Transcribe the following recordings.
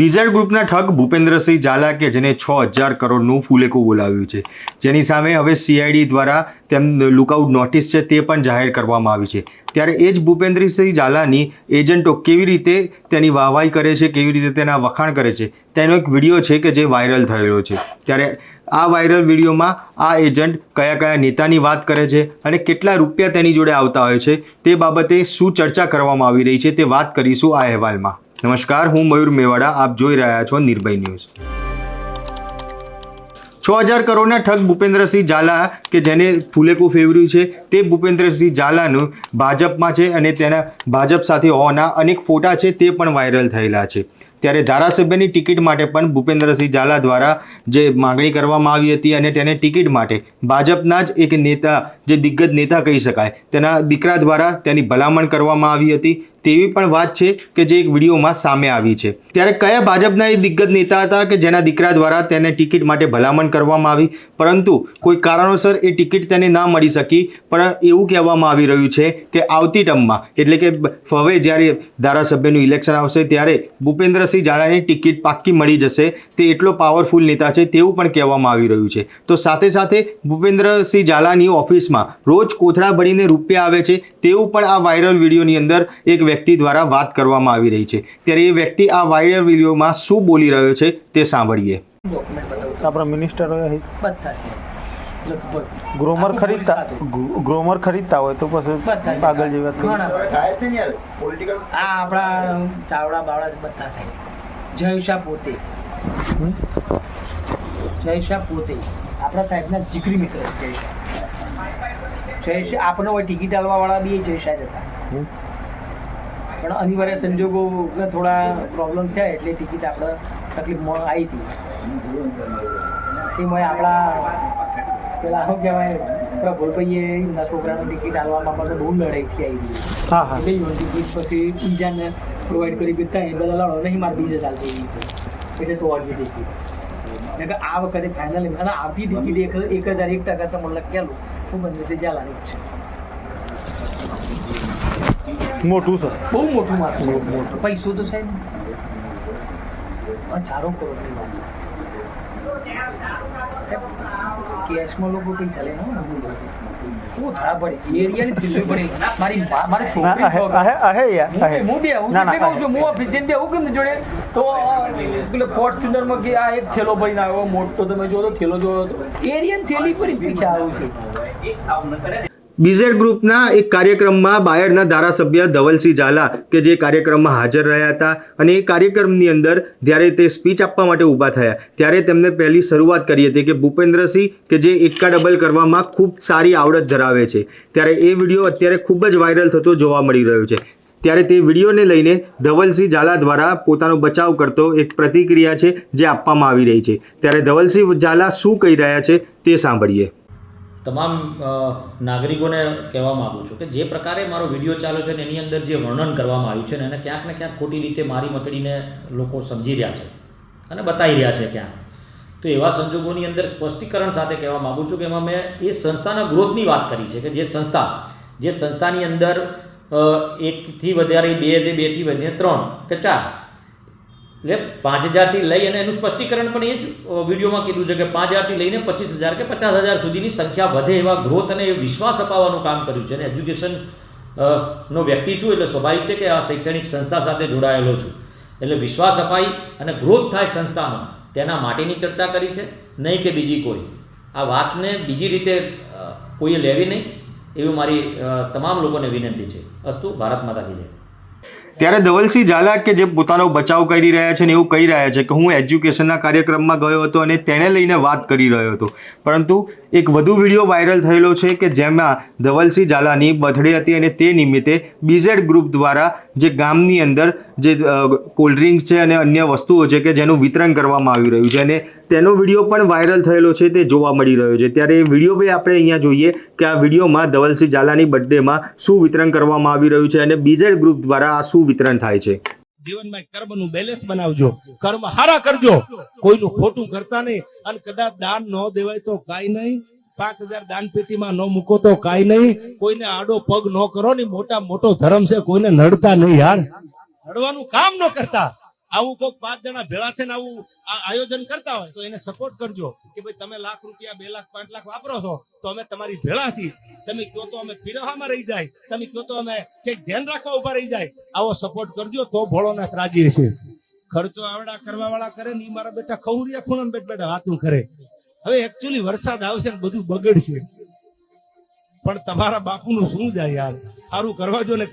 BZ ગ્રુપના ઠગ ભૂપેન્દ્રસિંહ ઝાલા કે જેને છ હજાર કરોડનું ફૂલેકું બોલાવ્યું છે. જેની સામે હવે સીઆઈડી દ્વારા તેમ લુકઆઉટ નોટિસ છે તે પણ જાહેર કરવામાં આવી છે. ત્યારે એ જ ભૂપેન્દ્રસિંહ ઝાલાની એજન્ટો કેવી રીતે તેની વાહવાઈ કરે છે, કેવી રીતે તેના વખાણ કરે છે, તેનો એક વીડિયો છે કે જે વાયરલ થયેલો છે. ત્યારે આ વાયરલ વિડીયોમાં આ એજન્ટ કયા કયા નેતાની વાત કરે છે અને કેટલા રૂપિયા તેની જોડે આવતા હોય છે તે બાબતે શું ચર્ચા કરવામાં આવી રહી છે તે વાત કરીશું આ અહેવાલમાં. નમસ્કાર, હું મયુર મેવાડા, આપ જોઈ રહ્યા છો નિર્ભય ન્યૂઝ. છ હજાર કરોડના ઠગ ભૂપેન્દ્રસિંહ ઝાલા, કે જેને ફૂલેકું ફેવર્યું છે, તે ભૂપેન્દ્રસિંહ ઝાલાનું ભાજપમાં છે અને તેના ભાજપ સાથે હોવાના અનેક ફોટા છે, તે પણ વાયરલ થયેલા છે. ત્યારે ધારાસભ્યની ટિકિટ માટે પણ ભૂપેન્દ્રસિંહ ઝાલા દ્વારા જે માગણી કરવામાં આવી હતી અને તેને ટિકિટ માટે ભાજપના જ એક નેતા, જે દિગ્ગજ નેતા કહી શકાય, તેના દીકરા દ્વારા તેની ભલામણ કરવામાં આવી હતી. તેવી પણ વાત છે કે જે એક વિડીયોમાં સામે આવી છે. ત્યારે કયા ભાજપના એ દિગ્ગજ નેતા હતા કે જેના દીકરા દ્વારા તેને ટિકિટ માટે ભલામણ કરવામાં આવી? પરંતુ કોઈ કારણોસર એ ટિકિટ તેને ના મળી શકી, પણ એવું કહેવામાં આવી રહ્યું છે કે આવતી ટર્મમાં, એટલે કે હવે જ્યારે ધારાસભ્યનું ઇલેક્શન આવશે ત્યારે ભૂપેન્દ્રસિંહ ઝાલાની ટિકિટ પાક્કી મળી જશે. તે એટલો પાવરફુલ નેતા છે તેવું પણ કહેવામાં આવી રહ્યું છે. તો સાથે સાથે ભૂપેન્દ્રસિંહ ઝાલાની ઓફિસમાં રોજ કોથળા ભરીને રૂપિયા આવે છે, તેવું પણ આ વાયરલ વિડીયોની અંદર એક વ્યક્તિ દ્વારા વાત કરવામાં આવી રહી છે. ત્યારે એ વ્યક્તિ આ વાયરલ વિડીયોમાં શું બોલી રહ્યો છે તે સાંભળીએ. આપણા મિનિસ્ટર હોય બધા છે લગભગ ગ્રોમર ખરીદતા ગ્રોમર ખરીદતા હોય તો પછી પાગલ જેવા આ આપણા ચાવડા બાવડા બધા સાહેબ જય શાહ પોતે. જય શાહ પોતે. આપણા સાહેબના જીગરી મિત્ર જય શાહ જય શાહ આપણને હોય ટિકિટ આલવા વાળા બી એ જય શાહ જ હતા. પણ અનિવાર્ય સંજોગો થોડા પ્રોબ્લેમ થયા એટલે ટિકિટ આપણે તકલીફમાં આવી હતી. એમાં આપણા પેલા શું કહેવાય આપણા ભોળભાઈએ એમના છોકરાનું ટિકિટ આલવામાં બધે બહુ લડાઈ થઈ આવી હા હા. ટિકિટ પછી બીજાને પ્રોવાઈડ કરી દીધા એ બધા લડો નહીં મારે બીજે ચાલતી એટલે તો અડધી ટિકિટ ને કે આ વખતે ફાઇનલ અને આવતી ટિકિટ એક હજાર એક ટકા તો મને લખેલું. હું બંને છે જ્યાં જ છે. મોટું છે બહુ મોટું માથું બહુ મોટું. પૈસો તો સાહેબ આ ચારો કરોડની વાત. કેશમાં લોકો પૈસા લે મોટો તમે જોયો તો થેલો જોયો તો. એરિયન થેલી પર પૈસા આવું છે. બીઝેડ ગ્રુપના એક કાર્યક્રમમાં બાયડના ધારાસભ્ય ધવલસિંહ ઝાલા કે જે કાર્યક્રમમાં હાજર રહ્યા હતા અને એ કાર્યક્રમની અંદર જ્યારે તે સ્પીચ આપવા માટે ઊભા થયા, ત્યારે તેમને પહેલી શરૂઆત કરી હતી કે ભૂપેન્દ્રસિંહ કે જે એક્કા ડબલ કરવામાં ખૂબ સારી આવડત ધરાવે છે. ત્યારે એ વીડિયો અત્યારે ખૂબ જ વાયરલ થતો જોવા મળી રહ્યો છે. ત્યારે તે વિડીયોને લઈને ધવલસિંહ ઝાલા દ્વારા પોતાનો બચાવ કરતો એક પ્રતિક્રિયા છે જે આપવામાં આવી રહી છે. ત્યારે ધવલસિંહ ઝાલા શું કહી રહ્યા છે તે સાંભળીએ. તમામ નાગરિકોને કહેવા માગું છું કે જે પ્રકારે મારો વીડિયો ચાલ્યો છે ને એની અંદર જે વર્ણન કરવામાં આવ્યું છે ને એને ક્યાંક ને ક્યાંક ખોટી રીતે મારી મતડીને લોકો સમજી રહ્યા છે અને બતાવી રહ્યા છે ક્યાંક. તો એવા સંજોગોની અંદર સ્પષ્ટીકરણ સાથે કહેવા માગું છું કે એમાં મેં એ સંસ્થાના ગ્રોથની વાત કરી છે કે જે સંસ્થા, જે સંસ્થાની અંદર એકથી વધારે બે બેથી વધીને ત્રણ કે ચાર એટલે પાંચ હજારથી લઈ અને એનું સ્પષ્ટીકરણ પણ એ જ વિડીયોમાં કીધું છે કે પાંચ હજારથી લઈને પચીસ હજાર કે પચાસ હજાર સુધીની સંખ્યા વધે એવા ગ્રોથ અને વિશ્વાસ અપાવવાનું કામ કર્યું છે. અને એજ્યુકેશન નો વ્યક્તિ છું એટલે સ્વાભાવિક છે કે આ શૈક્ષણિક સંસ્થા સાથે જોડાયેલો છું. એટલે વિશ્વાસ અપાઈ અને ગ્રોથ થાય સંસ્થાનો, તેના માટેની ચર્ચા કરી છે. નહીં કે બીજી કોઈ. આ વાતને બીજી રીતે કોઈએ લેવી નહીં, એવી મારી તમામ લોકોને વિનંતી છે. અસ્તુ, ભારત માતા જય. ત્યારે ધવલસિંહ ઝાલા કે જે પોતાનો બચાવ કરી રહ્યા છે ને એવું કહી રહ્યા છે કે હું એજ્યુકેશનના કાર્યક્રમમાં ગયો હતો અને તેને લઈને વાત કરી રહ્યો હતો. પરંતુ એક વધુ વીડિયો વાયરલ થયેલો છે કે જેમાં ધવલસિંહ ઝાલાની બર્થડે હતી અને તે નિમિત્તે બીઝેડ ગ્રુપ દ્વારા જે ગામની અંદર જે કોલ્ડ્રિંક્સ છે અને અન્ય વસ્તુઓ છે કે જેનું વિતરણ કરવામાં આવી રહ્યું છે અને તેનો વીડિયો પણ વાયરલ થયેલો છે તે જોવા મળી રહ્યો છે. ત્યારે એ વીડિયો બી આપણે અહીંયા જોઈએ કે આ વિડીયોમાં ધવલસિંહ ઝાલાની બર્થડેમાં શું વિતરણ કરવામાં આવી રહ્યું છે અને બીઝેડ ગ્રુપ દ્વારા આ શું વિતરણ થાય છે. જીવનમાં કર્મનું બેલેન્સ બનાવજો. કર્મ હારા કરજો. કોઈનું ખોટું કરતા નહીં. અને કદાચ દાન ન દેવાય તો કાંઈ નહીં. પાંચ હજાર દાન પેટીમાં ન મૂકો તો કાંઈ નહીં. કોઈને આડો પગ ન કરો ને મોટા મોટો ધર્મ છે, કોઈને નડતા નહીં યાર. નડવાનું કામ ન કરતા. આવું કોઈક પાંચ જણા ભેળા થઈને આવું આયોજન કરતા હોય, તો એને સપોર્ટ કરજો કે ભાઈ તમે લાખ રૂપિયા, બે લાખ, પાંચ લાખ વાપરો છો, તો અમે તમારી ભેળા છીએ. તમે કહો તો અમે ફિરવામાં રહી જાય, તમે કહો તો અમે કંઈક ધ્યાન રાખવા ઊભા રહી જાય, આવો સપોર્ટ કરજો તો ભોળોનાથ રાજી હશે ખર્ચો આવડા કરવા વાળા કરે ને એ મારા બેટા ખવરિયા ખૂણા બેઠ બેઠા વાતું કરે. હવે એકચ્યુઅલી વરસાદ આવશે ને બધું બગડશે. પણ તમારા બાપુનું શું જાય યાર? સારું કરવા જો ને.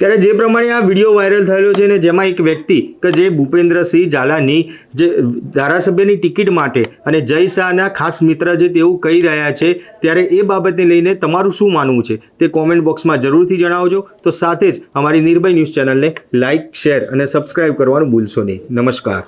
ત્યારે જે પ્રમાણે આ વીડિયો વાયરલ થયેલો છે ને, જેમાં એક વ્યક્તિ કે જે ભૂપેન્દ્રસિંહ ઝાલાની જે ધારાસભ્યની ટિકિટ માટે અને જય શાહના ખાસ મિત્ર જે તેવું કહી રહ્યા છે, ત્યારે એ બાબતને લઈને તમારું શું માનવું છે? તે કોમેન્ટ બોક્સમાં જરૂરથી જણાવજો. તો સાથે જ અમારી નિર્ભય ન્યૂઝ ચેનલને લાઇક શેર અને સબસ્ક્રાઇબ કરવાનું ભૂલશો નહીં. નમસ્કાર.